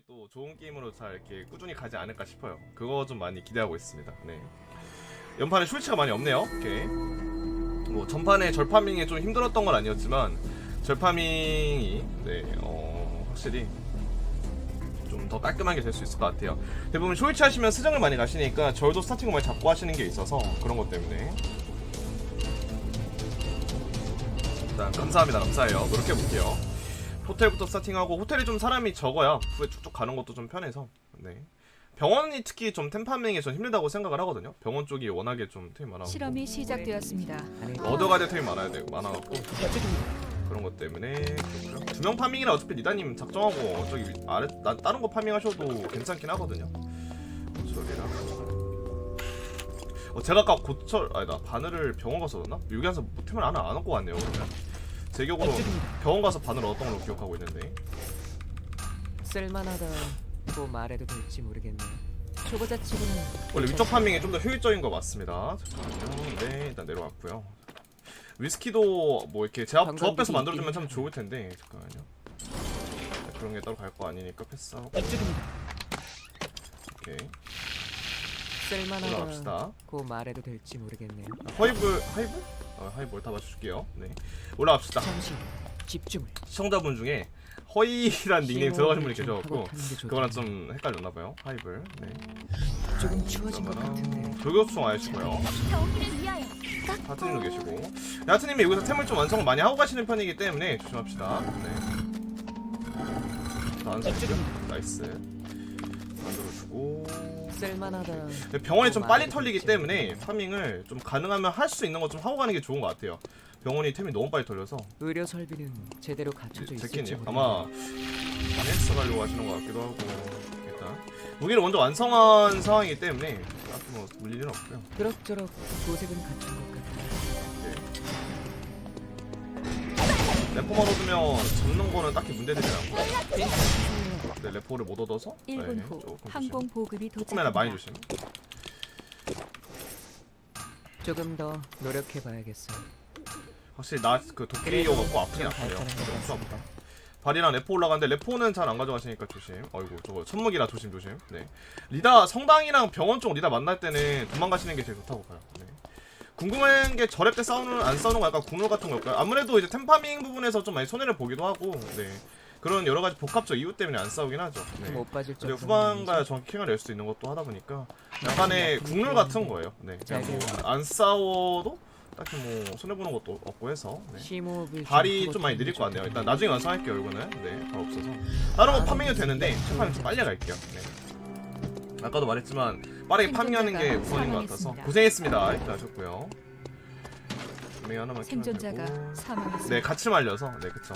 여러분이 또 좋은 게임으로 잘 이렇게 꾸준히 가지 않을까 싶어요. 그거 좀 많이 기대하고 있습니다. 네. 연판에 쇼츠가 많이 없네요. 오케이. 뭐 전판에 절파밍이 좀 힘들었던 건 아니었지만 절파밍이 네, 어, 확실히 좀 더 깔끔하게 될 수 있을 것 같아요. 대부분 쇼이치 하시면 스정을 많이 가시니까 저도 스타팅을 많이 잡고 하시는 게 있어서 그런 것 때문에 일단 감사합니다. 감사해요. 노력해 볼게요. 호텔부터 스타팅하고 호텔이 좀 사람이 적어야 후에 쭉쭉 가는 것도 좀 편해서 네. 병원이 특히 좀 템파밍이 좀 힘들다고 생각을 하거든요. 병원 쪽이 워낙에 좀 템이 많아. 실험이 시작되었습니다. 얻어가야 될 템이 많아야 돼 많아갖고 그런 것 때문에 두 명 파밍이라 어차피 리다님 작정하고 저기 위- 아래 나 다른 거 파밍하셔도 괜찮긴 하거든요. 고철이랑 어 제가 아까 고철 아니다 바늘을 병원 가서 얻었나? 여기 가서 뭐 템을 하나 안 얻고 왔네요 그러면 제 기억으로 병원 가서 바늘 얻었던 걸로 기억하고 있는데 쓸만하다고 말해도 될지 모르겠네. 초보자 치고는 원래 위쪽 파밍이 좀 더 효율적인 거 맞습니다. 잠깐만요. 네, 일단 내려왔고요. 위스키도 뭐 이렇게 제압 조합해서 만들어주면 참 좋을 텐데 잠깐만요. 네, 그런 게 따로 갈 거 아니니까 패스하고. 오케이 쓸만하다고 올라갑시다. 말해도 될지 모르겠네요. 허이블 하이블? 어, 하이블 다 맞춰줄게요. 네, 올라갑시다. 잠시 집중을. 시청자분 중에 허이란 닉네임 들어가신 분이 좀 계셔갖고 그거랑. 좀 헷갈렸나봐요. 하이블. 네. 조금 추워진 것 같은데. 조교수총 위하여 하트님도 계시고 야트님이 여기서 템을 좀 완성을 많이 하고 가시는 편이기 때문에 조심합시다 네 완성 나이스 만들어주고 쓸만하다. 근데 병원이 좀 빨리 털리기 때문에 파밍을 좀 가능하면 할 수 있는 거 좀 하고 가는 게 좋은 것 같아요. 병원이 템이 너무 빨리 털려서. 의료 설비는 제대로 갖춰져 있을지. 아마 바네스 가려고 하시는 것 같기도 하고 일단. 무기를 먼저 완성한 상황이기 때문에 딱히 뭐 물릴 일은 없고요. 그럭저럭 도색은 갖춘 것 같아. 레포만 얻으면 잡는 거는 딱히 문제되지 않고 네, 레포를 못 얻어서 1분 네, 후 조금 조심. 항공 보급이 조금이나 많이 도착합니다. 조심 조금 더 노력해봐야겠어. 확실히 나 그 도끼리오 갖고 아프긴 엄청. 아프다 발이랑 레포 올라가는데 레포는 잘 안 가져가시니까 조심 어이구 저거 천무기라 조심 조심 네 리다 성당이랑 병원 쪽 리다 만날 때는 도망가시는 게 제일 좋다고 봐요 네. 궁금한 게 저랩 때 싸우는 안 싸우는 거 약간 국룰 같은 걸까요? 아무래도 이제 템파밍 부분에서 좀 많이 손해를 보기도 하고 네 그런 여러 가지 복합적 이유 때문에 안 싸우긴 하죠 네. 못 빠질 그리고 정도는 후반가야 아니지. 정확히 킹을 낼 수 있는 것도 하다 보니까 약간의 국룰 같은 거예요. 네. 그냥 잘 뭐안 싸워도 딱히 뭐 손해 보는 것도 없고 해서 네. 발이 좀 많이 느릴 게것 같네요. 일단 나중에 완성할게요. 이거는 네, 발 없어서 다른 거 파밍해도 되는데 첫판은 좀 빨리 갈게요. 네. 아까도 말했지만 빠르게 파밍하는 게 우선인 것 같아서. 고생했습니다. 이렇게 하셨고요. 파밍 하나만 생존자가 되고. 사망했습니다. 네, 같이 말려서 네, 그쵸.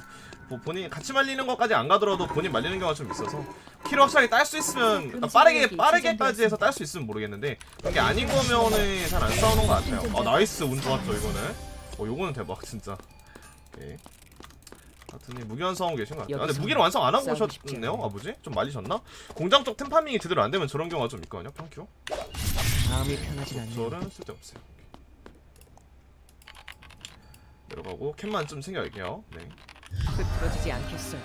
뭐 본인 같이 말리는 것까지 안 가더라도 본인 말리는 경우가 좀 있어서 키를 확실하게 딸 수 있으면 그러니까 빠르게 빠르게까지 해서 딸 수 있으면 모르겠는데 그게 아닌 거면은 잘 안 싸우는 것 같아요. 아 나이스 운 좋았죠 이거는. 어 요거는 대박 진짜. 오케이. 하여튼 무기완성하고 계신 것 같아요. 아, 근데 무기를 완성 안 하고 오셨네요. 아버지? 좀 말리셨나? 공장 쪽 템파밍이 제대로 안 되면 저런 경우가 좀 있거든요, 펑큐. 마음이 편하진 않네. 저는 쓸데없어요. 내려가고 캔만 좀 챙겨갈게요. 네. 흐트러지지 않겠어.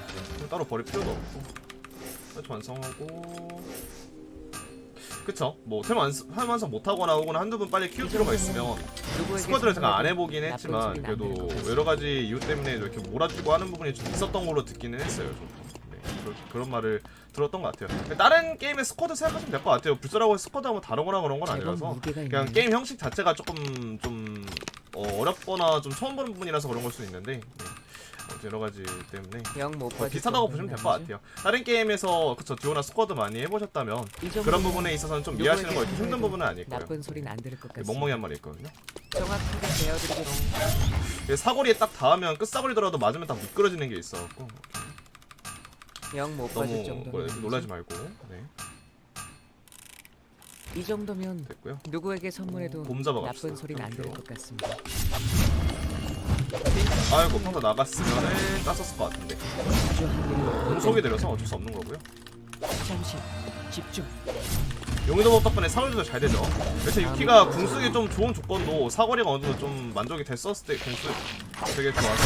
따로 버릴 필요도 없고 세트 완성하고 그쵸 뭐템 완성, 템 완성 못하거나 혹은 한두 분 빨리 키울 필요가 있으면 스쿼드를 제가 안 해보긴 했지만 그래도 들을 것 같아. 여러 가지 이유 때문에 이렇게 몰아주고 하는 부분이 좀 있었던 걸로 듣기는 했어요 저도 네, 그런, 말을 들었던 것 같아요 다른 게임의 스쿼드 생각하시면 될 것 같아요 불사라고 스쿼드 하면 다르거나 그런 건 아니라서 그냥. 게임 형식 자체가 조금 좀 어, 어렵거나 좀 처음 보는 부분이라서 그런 걸 수 있는데 네. 어, 여러 가지 때문에 영못 거의 비슷하다고 보시면 될 것 같아요. 다른 게임에서 그쵸 듀오나 스쿼드 많이 해보셨다면 그런 부분에 있어서는 좀 이해하시는 거 힘든 부분은 아닐 거예요. 나쁜 소리는 안 들을 것 네, 같아. 멍멍이 한 마리 있거든요. 정확하게 베어드리도록 예, 사거리에 딱 닿으면 끝사거리더라도 맞으면 딱 미끄러지는 게 있어갖고 영못 너무 빠질 뭐, 아니지. 놀라지 말고 네, 이 정도면 됐고요. 누구에게 선물해도 봄. 나쁜 소리는 안 들을 것 같습니다. 아이고 평타 나갔으면은 땄었을 것 같은데 공속이 들여서 어쩔 수 없는 거고요. 잠시 집중. 용의도법 덕분에 사거리도 잘 되죠. 그래서 유키가 궁수기 좀 좋은 조건도 사거리가 어느 정도 좀 만족이 됐었을 때 궁수 되게 좋아서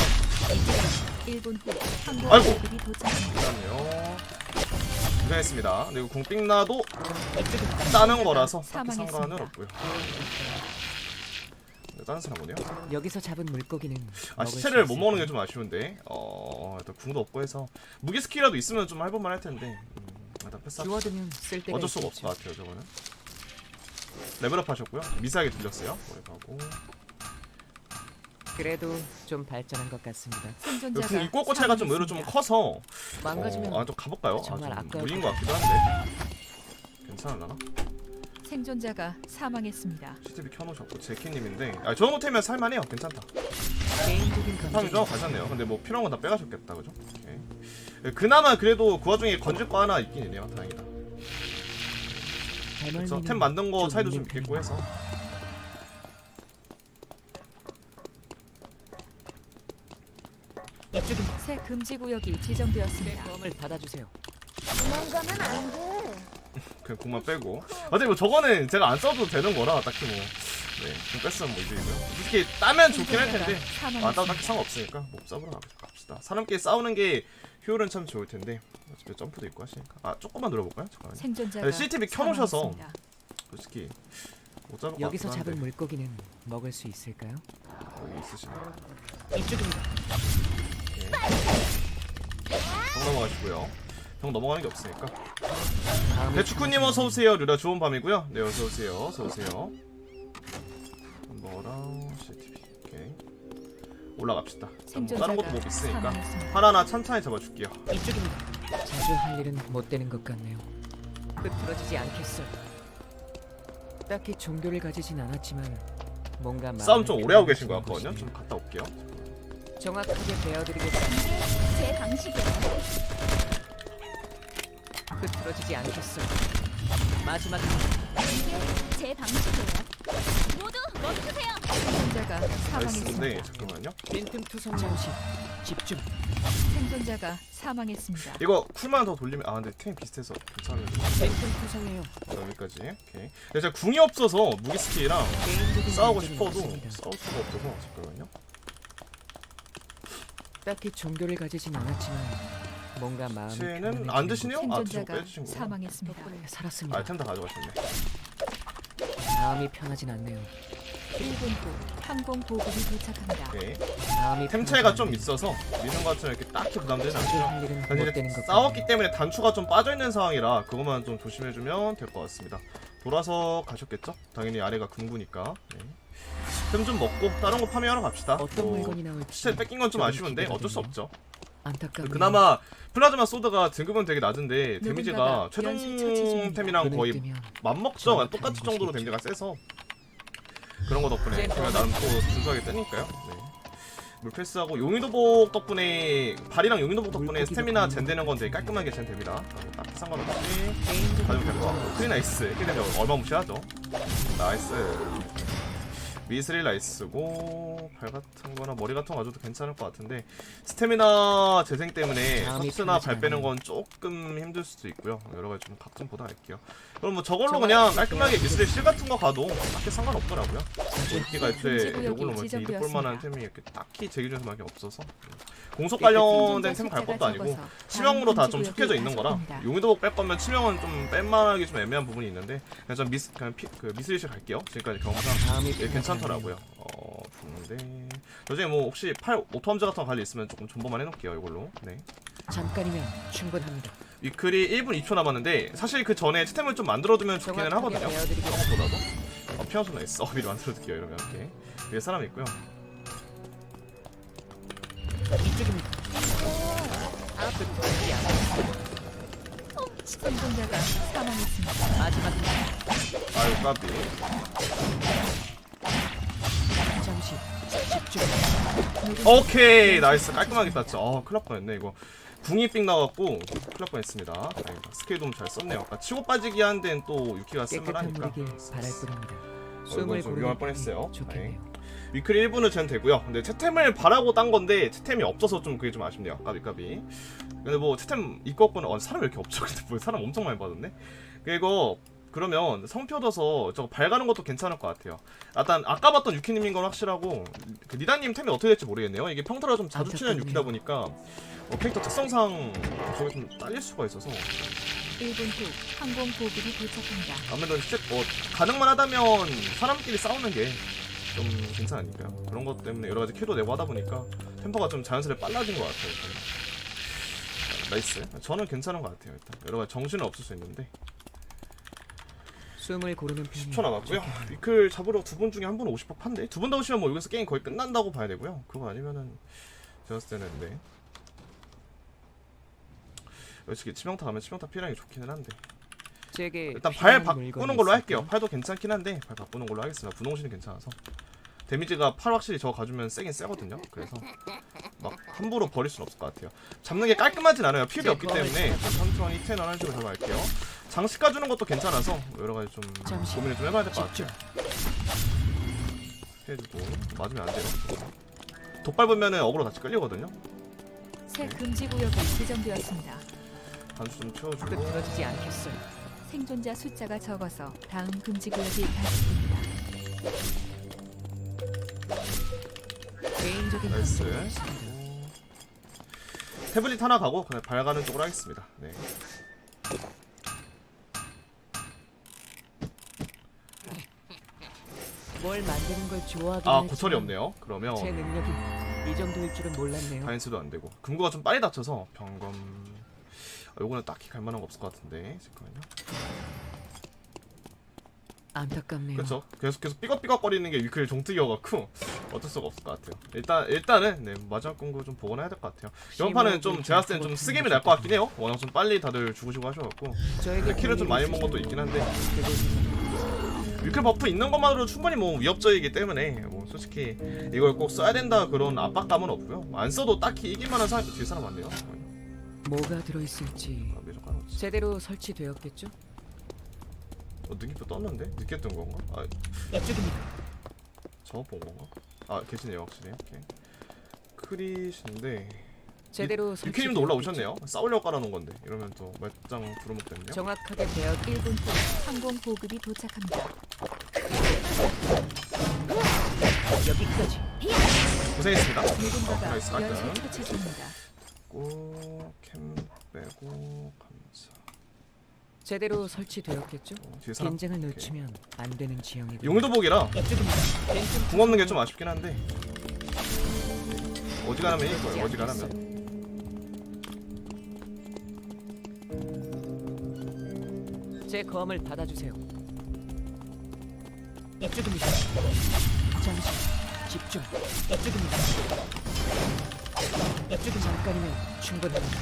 1분 후 항공 아이고. 잠깐만요. 고생했습니다. 이거 궁삥나도. 따는 거라서 딱히. 상관은 없고요. 네, 다른 사람 오네요. 여기서 잡은 물고기는 아 먹을 시체를 못? 먹는 게 좀 아쉬운데 어 일단 궁도 없고 해서 무기 스킬이라도 있으면 좀 해볼만 할 텐데 음, 일단 패스 주워두면 쓸 데가 어쩔 수가 없을 있겠죠. 것 같아요 저거는 레벨업 하셨고요 미세하게 들렸어요 가고 그래도 좀 발전한 것 같습니다. 생존자가 궁 입고 없고 차이가 좀 의외로 좀. 커서 망가지면 어, 아좀 가볼까요? 정말 아 좀 아까울 무리인 것 것 같기도 한데 괜찮을라나? 생존자가 사망했습니다. CTV 켜놓으셨고 제키님인데 아저 정도 템이면 살만해요 괜찮다 개인적인. 가셨네요 근데 뭐 필요한 건 다 빼가셨겠다 그죠? 오케이. 예, 그나마 그래도 그 와중에 건질 거 하나 있긴 있네요 다행이다 그래서 템 만든 거 차이도 좀 있겠고 해서. 새 금지 구역이 지정되었습니다. 을 받아주세요. 도망가면 안 돼. 그냥 공만 빼고. 어차피 뭐 저거는 제가 안 써도 되는 거라 딱히 뭐. 네, 공 뺐으면 뭐 이득이고요 솔직히 따면 좋긴 할 텐데. 안 따도 딱히 상관없으니까 뭐 싸우러 가- 갑시다. 사람끼리 싸우는 게 효율은 참 좋을 텐데. 어차피 점프도 있고 하시니까. 아 조금만 눌러볼까요? 잠깐만요. 생존자가 네, CCTV 켜놓으셔서. 사망했습니다. 솔직히 못 잡을 것 여기서 같긴 잡은 한데. 물고기는 먹을 수 있을까요? 여기 있으시네. 이쪽입니다. 병 넘어가시고요. 병 넘어가는 게 없으니까 배추쿠님 어서 오세요. 류라 좋은 밤이고요. 네 어서 오세요. 어서 오세요. 뭐랑 CCTV 오케이 올라갑시다. 일단 뭐 다른 것도 뭐 있으니까 사망했습니다. 하나하나 천천히 잡아줄게요. 이쪽입니다. 자주 할 일은 못 되는 것 같네요. 흐트러지지 않겠어. 딱히 종교를 가지진 않았지만 뭔가 싸움 좀 오래 하고 계신 것 같거든요. 좀 갔다 올게요. 정확하게 베어드리겠습니다. 이게 제 방식이에요. 흐트러지지 않겠어. 마지막 이게 제 방식이에요. 모두 멈추세요. 생존자가 사망했습니다. 잠깐만요. 빈틈 투성 잠시 집중. 생존자가 사망했습니다. 이거 쿨만 더 돌리면 아 근데 템 비슷해서 괜찮은데 빈틈 투성해요. 여기까지. 오케이. 근데 제가 궁이 없어서 무기 스킬이랑 개인적인 싸우고 싶어도 없습니다. 싸울 수가 없어서 잠깐만요. 딱히 종교를 가지진 않았지만 뭔가 마음이 쟤는 안 드시네요? 아 저거 생존자가 빼주신 거구나. 사망했습니다. 덕분에 살았습니다. 아템 다 가져가셨네. 마음이 편하진 않네요. 1분 후 항공 보급이 도착합니다. 오케이. 마음이 템 차이가 좀. 있어서 미는 것 같으면 이렇게 딱히 부담되지 자주 않죠. 할 일은 못 근데 되는 이제 것 싸웠기. 때문에 단추가 좀 빠져 있는 상황이라 그것만 좀 조심해주면 될 것 같습니다. 돌아서 가셨겠죠? 당연히 아래가 금구니까. 네. 템좀 먹고 다른 거 파밍하러 갑시다. 어떤 뭐, 물건이 나올지 시체 뺏긴 건 좀 아쉬운데 어쩔 수. 없죠. 안타깝네요. 그나마 플라즈마 소드가 등급은 되게 낮은데 데미지가 누군가가 연쇄 처치 중입니다. 최종템이랑 눈을 거의 뜨면 맞먹죠. 똑같은 정도로. 데미지가 세서 그런 거 덕분에 네, 제가 나름 또 준수하게 뜨니까요. 네. 물패스하고 용의도복 덕분에 발이랑 용의도복 덕분에 스태미나 먹는 젠 되는 건 되게 깔끔하게 젠 됩니다. 뭐 딱히 상관없이 가지고 될것 같고 크리 나이스 크리 나이스 얼마 무시하죠. 나이스 미스릴 나이스고 발 같은 거나 머리 같은 거 가져도 괜찮을 것 같은데 스태미나 재생 때문에 섭스나 발 빼는. 건 조금 힘들 수도 있고요. 여러 가지 좀 각좀 보다 할게요. 그럼 뭐 저걸로 그냥 깔끔하게 미스릴 실 같은 거 가도 딱히 상관없더라고요. 인기가 애초에 요걸로 뭐 이득 볼 만한 지정되었습니다. 템이 이렇게 딱히 제 기준에서밖에 없어서. 공속 깨끗한 관련된 템 갈 것도 아니고 치명으로 다 좀 속해져 있는 거라. 용의도복 뺄 거면 치명은 좀 뺄만하기 좀 애매한 부분이 있는데 그냥 전 미스 그냥 피, 그 미스리시 갈게요. 지금까지 경험상. 예, 괜찮더라고요 어 좋은데 나중에 뭐 혹시 팔 오토함즈 같은 거 관리 있으면 조금 존버만 해놓을게요 이걸로 네 잠깐이면 충분합니다. 위클이 1분 2초 남았는데 사실 그 전에 스템을 좀 만들어두면 좋기는 정확하게 하거든요. 저것보다도 어, 피어서 나이스 어 미리 만들어둘게요 이러면 이렇게 위에 사람 있고요 이쪽입니다. 아, 흐트러지지 않겠어. 생존자가 사망했습니다. 마지막 아유 까비. 오케이 나이스. 깔끔하게 땄죠. 어 큰일 날 뻔했네 이거. 궁이 삥 나갖고 큰일 날 뻔했습니다. 다행이다. 스킬 도움 잘 썼네요. 아까 치고 빠지기 한 데는 또 유키가 물이길 바랄 뿐입니다. 이건 좀 위험할 뻔했어요. 위클이 1분을 전 되고요. 근데 채템을 바라고 딴 건데 채템이 없어서 좀 그게 좀 아쉽네요. 까비 까비. 근데 뭐 채템 있고 없고는 어, 사람 왜 이렇게 없죠? 근데 뭐 사람 엄청 많이 받았네. 그리고 그러면 성표 얻어서 저거 발 가는 것도 괜찮을 것 같아요. 일단 아까 봤던 유키님인 건 확실하고 그 니다님 템이 어떻게 될지 모르겠네요. 이게 평타를 좀 자주 치는. 유키다 보니까 어, 캐릭터 특성상 저게 좀 딸릴 수가 있어서 1분 후 항공 보급이 도착합니다. 아무래도 실제 뭐 가능만 하다면 사람끼리 싸우는 게 좀 괜찮으니까요. 그런 것 때문에 여러 가지 큐도 내고 하다 보니까 템포가 좀 자연스레 빨라진 것 같아요. 일단은. 자, 나이스. 저는 괜찮은 것 같아요. 일단 여러 가지 정신은 없을 수 있는데 숨을 고르는 편이 10초 남았고요. 위클 잡으러 두 분 중에 한 분은 50% 판데 두 분 다 오시면 뭐 여기서 게임 거의 끝난다고 봐야 되고요. 그거 아니면은 제가 봤을 때는 네. 솔직히 치명타 가면 치명타 게 좋기는 한데 제게 일단 발 바꾸는 걸로 할게요. 팔도 괜찮긴 한데 발 바꾸는 걸로 하겠습니다. 분홍신이 괜찮아서 데미지가 팔 확실히 저거 가주면 세긴 세거든요. 그래서 막 함부로 버릴 순 없을 것 같아요. 잡는 게 깔끔하진 않아요. 필이 없기 때문에 좀 천천히 텐 하는 식으로 잡아갈게요. 장식 가주는 것도 괜찮아서 여러 가지 좀 잠시 고민을 좀 해봐야 될 것. 같아요. 해주고 맞으면 안 돼요. 덧 밟으면은 어그로 다시 끌리거든요. 새 금지 구역이 지정되었습니다. 단수 좀 채워주고 끄트러지지 않겠어요. 생존자 숫자가 적어서 다음 금지 구역이 발생됩니다. 개인적인 나이스. 태블릿 하나 가고 그냥 발 가는 쪽으로 하겠습니다. 네. 뭘 만드는 걸 좋아하긴 아 했지만 고철이 없네요. 그러면 제 능력이 이 정도일 줄은 몰랐네요. 바인스도 안 되고 금고가 좀 빨리 닫혀서 병검 아, 요거는 딱히 갈 만한 거 없을 것 같은데 잠깐만요. 안타깝네요. 그렇죠. 계속 계속 삐걱삐걱거리는 게 위클 종특이어갖고 어쩔 수가 없을 것 같아요. 일단 일단은 네 마지막 공고 좀 보거나 해야 될 것 같아요. 이번 판은 좀 제가 봤을 땐좀 쓰게임이 날 것 같긴 해요. 워낙 좀 빨리 다들 죽으시고 하셔갖고 저에게 킬을 좀 많이 먹은 것도 있긴 한데 위클 버프 있는 것만으로 충분히 뭐 위협적이기 때문에 뭐 솔직히 이걸 꼭 써야 된다 그런 압박감은 없고요. 안 써도 딱히 이길 만한 사람이 뒤에 사람 많네요. 뭐가 들어있을지 아. 제대로 설치되었겠죠? 어, 느낌표 떴는데? 늦게 뜬 건가? 아, 이쪽입니다. 잘못 본 건가? 아, 계시네요, 확실히. 오케이. 크릿인데 제대로. 유키님도 올라오셨네요. 싸우려고 깔아놓은 건데 이러면 또 말짱 부르먹겠네요. 정확하게 되어 1분 후 항공 보급이 도착합니다. 여기까지. 고생했습니다. 어, 누군가가 나이스 연쇄 깔끔. 처치 중입니다. 꼬캠 빼고 감사. 제대로 설치되었겠죠? 어, 뒤에 사람. 긴장을 오케이. 늦추면 안 되는 지형이고. 용도복이라 궁 없는 게 좀 아쉽긴 한데 어지간하면 이길 거예요. 어지간하면. 제 검을 받아주세요. 이쪽입니다. 잠시 집중. 이쪽입니다. 이쪽이 잠깐이면 충분합니다.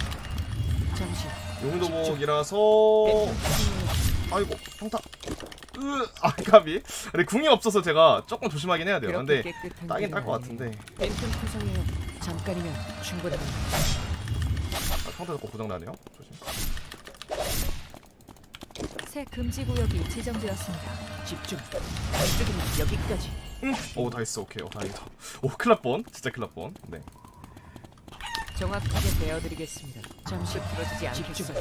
잠시. 용도복이라서. 아이고 평타. 으, 아 까비. 근데 궁이 없어서 제가 조금 조심하긴 해야 돼요. 근데 따긴 딸 것. 같은데. 벤튼 투성이에요. 잠깐이면 충분합니다. 아, 평타 잡고 고장 나네요. 조심. 새 금지 구역이 지정되었습니다. 집중. 이쪽입니다. 여기까지. 응. 오 나이스 오케이. 오 다행이다. 오 큰일 뻔. 진짜 큰일 뻔. 네. 정확하게 베어드리겠습니다. 잠시 부러지지 않겠어요.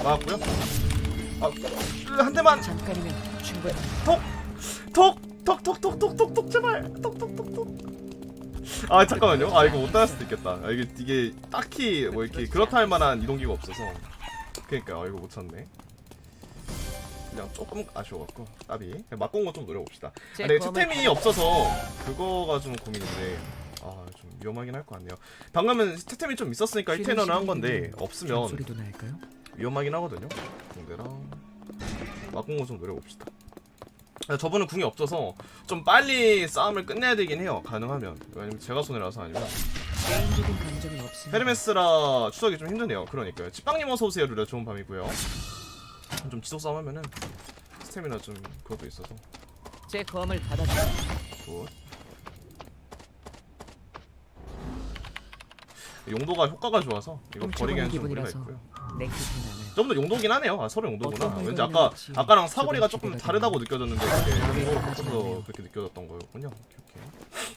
나왔고요. 아, 으, 한 대만. 잠깐이면 충분합니다. 톡! 톡! 톡! 톡! 톡! 톡! 톡! 제발! 톡! 톡! 톡! 톡! 아 잠깐만요. 아 이거 못 따를 수도 있겠다. 아, 이게 이게 딱히 뭐 이렇게 그렇다 할 만한 이동기가 없어서. 그러니까 아 이거 못 쳤네. 그냥 조금 아쉬워갖고 까비. 맞고 온거좀 노려봅시다. 제 아, 근데 검을 투템이 없어서 그거가 좀 고민인데 아 좀 위험하긴 할 것 같네요. 방금은 투템이 좀 있었으니까 1테너를 한 건데 없으면? 위험하긴 하거든요. 공대랑 막공을 좀 노려봅시다. 아, 저분은 궁이 없어서 좀 빨리 싸움을 끝내야 되긴 해요. 가능하면. 왜냐면 제가 손해라서 아니면. 헤르메스라 추적이 좀 힘드네요. 그러니까요. 찌빵님 어서 오세요. 루라 좋은 밤이고요. 좀 지속 싸움 하면은 스태미나 좀 그것도 있어서 제 검을 받아주세요. 굿. 용도가 효과가 좋아서 이거 버리기에는 좀 무리가 기분이라서. 있고요. 내 기분 나나요? 좀더 용도긴 하네요. 아 서로 용도구나. 어떤 왠지 아까 할지 아까랑 사거리가 조금 다르다고 느껴졌는데 이렇게 마음에 용도로 가지 바꿔서 않네요. 그렇게 느껴졌던 거였군요. 오케이, 오케이.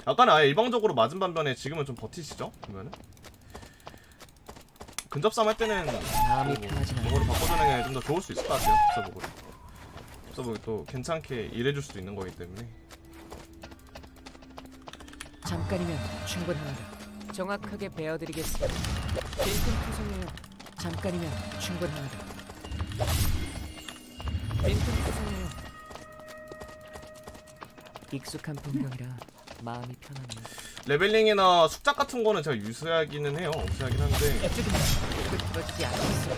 아까는 아예 일방적으로 맞은 반면에 지금은 좀 버티시죠? 그러면은 근접 싸움 할 때는 마음이 뭐, 않아요. 그거를 바꿔주는 게 좀 더 좋을 수 있을 것 같아요. 접사복으로. 접사복이 또 괜찮게 일해줄 수도 있는 거기 때문에 잠깐이면 충분합니다. 정확하게 베어드리겠습니다. 벤튼 투성이에요. 잠깐이면 충분합니다. 빈틈 수상해요. 익숙한 풍경이라 마음이 편하네요. 레벨링이나 숙작 같은 거는 제가 유수하기는 해요. 유수하긴 한데 흐트러지지 않겠어요.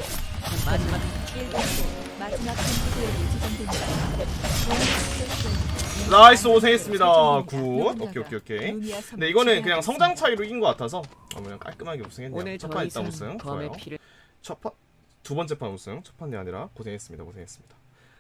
마지막 1분도 마지막 전투구역이 지정됩니다. 나이스 고생했습니다. 굿. 오케이 오케이 오케이. 섬을 근데 이거는 그냥 지배하고 성장. 차이로 이긴 것 같아서 어, 그냥 깔끔하게 우승했네요. 오늘 첫